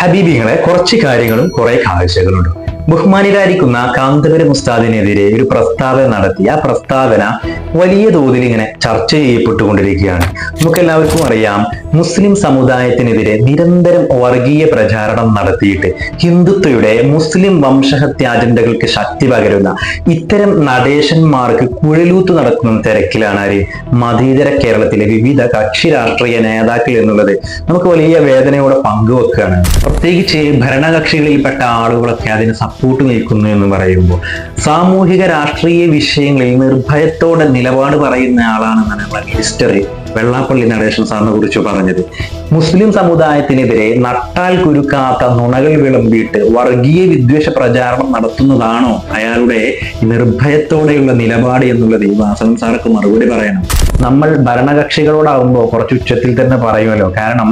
ഹബീബിങ്ങളെ കുറച്ച് കാര്യങ്ങളും കുറെ കാഴ്ചകളുണ്ട്. ബഹുമാനിലായിരിക്കുന്ന കാന്തപുരം ഉസ്താദിനെതിരെ ഒരു പ്രസ്താവന നടത്തി. ആ പ്രസ്താവന വലിയ തോതിൽ ഇങ്ങനെ ചർച്ച ചെയ്യപ്പെട്ടുകൊണ്ടിരിക്കുകയാണ്. നമുക്കെല്ലാവർക്കും അറിയാം മുസ്ലിം സമുദായത്തിനെതിരെ നിരന്തരം വർഗീയ പ്രചാരണം നടത്തിയിട്ട് ഹിന്ദുത്വയുടെ മുസ്ലിം വംശഹത്യ അജണ്ടകൾക്ക് ശക്തി പകരുന്ന ഇത്തരം നടേശന്മാർക്ക് കുഴലൂത്ത് നടക്കുന്ന തിരക്കിലാണ് ആര്? മതേതര കേരളത്തിലെ വിവിധ കക്ഷി രാഷ്ട്രീയ നേതാക്കൾ എന്നുള്ളത് നമുക്ക് വലിയ വേദനയോടെ പങ്കുവെക്കുകയാണ്. പ്രത്യേകിച്ച് ഭരണകക്ഷികളിൽപ്പെട്ട ആളുകളൊക്കെ അതിന് സപ്പോർട്ട് നിൽക്കുന്നു എന്ന് പറയുമ്പോൾ സാമൂഹിക രാഷ്ട്രീയ വിഷയങ്ങളിൽ നിർഭയത്തോടെ നിലപാട് പറയുന്ന ആളാണെന്നാണ് നമ്മളെ മിനിസ്റ്റർ വെള്ളാപ്പള്ളി നടേശൻ സാറിനെ കുറിച്ച് പറഞ്ഞത്. മുസ്ലിം സമുദായത്തിനെതിരെ നട്ടാൽ കുരുക്കാത്ത നുണകൾ വിളമ്പിയിട്ട് വർഗീയ വിദ്വേഷ പ്രചാരണം നടത്തുന്നതാണോ അയാളുടെ നിർഭയത്തോടെയുള്ള നിലപാട് എന്നുള്ളത് ഈ വാസവൻ സാർക്ക് മറുപടി പറയണം. നമ്മൾ ഭരണകക്ഷികളോടാവുമ്പോൾ കുറച്ച് ഉച്ചത്തിൽ തന്നെ പറയുമല്ലോ. കാരണം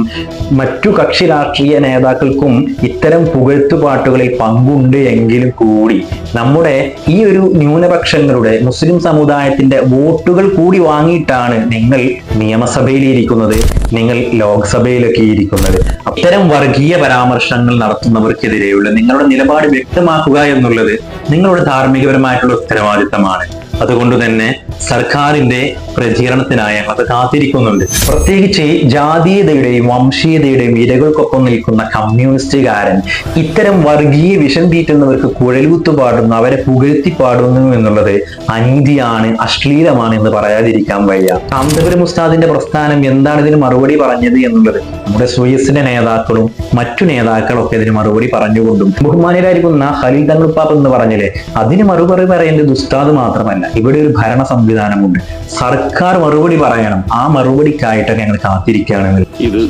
മറ്റു കക്ഷി രാഷ്ട്രീയ നേതാക്കൾക്കും ഇത്തരം പുകഴ്ത്തുപാട്ടുകളിൽ പങ്കുണ്ട് എങ്കിലും കൂടി. നമ്മുടെ ഈ ഒരു ന്യൂനപക്ഷങ്ങളുടെ മുസ്ലിം സമുദായത്തിന്റെ വോട്ടുകൾ കൂടി വാങ്ങിയിട്ടാണ് നിങ്ങൾ നിയമസഭയിൽ ഇരിക്കുന്നത് നിങ്ങൾ ലോക്സഭയിലൊക്കെ ഇരിക്കുന്നത്. ഇത്തരം വർഗീയ പരാമർശങ്ങൾ നടത്തുന്നവർക്കെതിരെയുള്ള നിങ്ങളുടെ നിലപാട് വ്യക്തമാക്കുക എന്നുള്ളത് നിങ്ങളുടെ ധാർമ്മികപരമായിട്ടുള്ള ഉത്തരവാദിത്തമാണ്. അതുകൊണ്ട് തന്നെ സർക്കാരിന്റെ പ്രതികരണത്തിനായി അത് കാത്തിരിക്കുന്നുണ്ട്. പ്രത്യേകിച്ച് ജാതീയതയുടെയും വംശീയതയുടെയും ഇരകൾക്കൊപ്പം നിൽക്കുന്ന കമ്മ്യൂണിസ്റ്റുകാരൻ ഇത്തരം വർഗീയ വിഷം തീറ്റുന്നവർക്ക് കുഴലൂത്ത് പാടുന്നു അവരെ പുകഴ്ത്തി പാടുന്നു എന്നുള്ളത് അനീതിയാണ് അശ്ലീലമാണ് എന്ന് പറയാതിരിക്കാൻ വയ്യ. കാന്തപുരം ഉസ്താദിന്റെ പ്രസ്ഥാനം എന്താണ് ഇതിന് മറുപടി പറഞ്ഞത് എന്നുള്ളത് നമ്മുടെ സുയസിന്റെ നേതാക്കളും മറ്റു നേതാക്കളും ഒക്കെ ഇതിന് മറുപടി പറഞ്ഞുകൊണ്ടും ബഹുമാനരായിരിക്കുന്ന ഖലീൽ തങ്ങളുപ്പാപ്പ് എന്ന് പറഞ്ഞില്ലേ അതിന് മറുപടി പറയേണ്ടത് ഉസ്താദ് മാത്രമല്ല. ഇവിടെ ഒരു ഭരണ സംവിധാനമുണ്ട്. സർക്കാർ മറുപടി പറയണം. ആ മറുപടിക്കായിട്ടൊക്കെ ഞങ്ങൾ കാത്തിരിക്കുകയാണ് ഇത്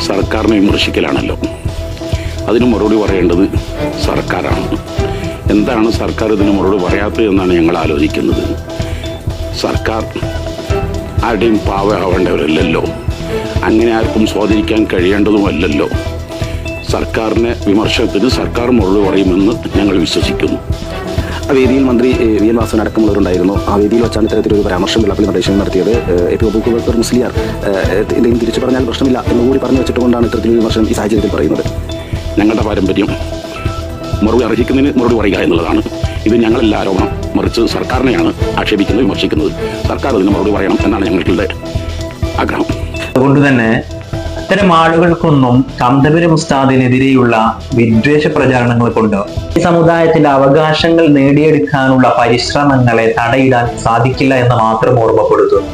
സർക്കാരിനെ വിമർശിക്കലാണല്ലോ. അതിന് മറുപടി പറയേണ്ടത് സർക്കാരാണ്. എന്താണ് സർക്കാർ ഇതിന് മറുപടി പറയാത്തത് എന്നാണ് ഞങ്ങൾ ആലോചിക്കുന്നത്. സർക്കാർ ആരുടെയും പാവമാവേണ്ടവരല്ലല്ലോ അങ്ങനെ ആർക്കും സ്വാധീനിക്കാൻ കഴിയേണ്ടതുമല്ലല്ലോ. സർക്കാരിനെ വിമർശനത്തിന് സർക്കാർ മറുപടി പറയുമെന്ന് ഞങ്ങൾ വിശ്വസിക്കുന്നു. വേദിയിൽ മന്ത്രി വി എൻ വാസവൻ അടക്കമുള്ളവരുണ്ടായിരുന്നു. ആ വേദിയിൽ വെച്ചാണ് ഇത്തരത്തിലൊരു പരാമർശം വെള്ളപ്പള്ളി നടേശൻ നടത്തിയത്. എ പി അബൂബക്കർ മുസ്ലിയാർ എന്തെങ്കിലും തിരിച്ചു പറഞ്ഞാൽ പ്രശ്നമില്ല എന്നുകൂടി പറഞ്ഞു വെച്ചിട്ടുകൊണ്ടാണ് ഇത്തരത്തിലൊരു വിമർശനം ഈ സാഹചര്യത്തിൽ പറയുന്നത്. ഞങ്ങളുടെ പാരമ്പര്യം മറുപടി അർഹിക്കുന്നതിന് മറുപടി പറയുക എന്നുള്ളതാണ്. ഇത് ഞങ്ങളല്ല ആരോപണം മറിച്ച് സർക്കാരിനെയാണ് ആക്ഷേപിക്കുന്നത് വിമർശിക്കുന്നത്. സർക്കാർ അതിന് മറുപടി പറയണം എന്നാണ് ഞങ്ങൾക്കുള്ള ആഗ്രഹം. അതുകൊണ്ട് തന്നെ അത്തരം ആളുകൾക്കൊന്നും കന്തപുരം ഉസ്താദിനെതിരെയുള്ള വിദ്വേഷ പ്രചാരണങ്ങൾ കൊണ്ട് ഈ സമുദായത്തിന്റെ അവകാശങ്ങൾ നേടിയെടുക്കാനുള്ള പരിശ്രമങ്ങളെ തടയിടാൻ സാധിക്കില്ല എന്ന് മാത്രം ഓർമ്മപ്പെടുത്തുന്നു.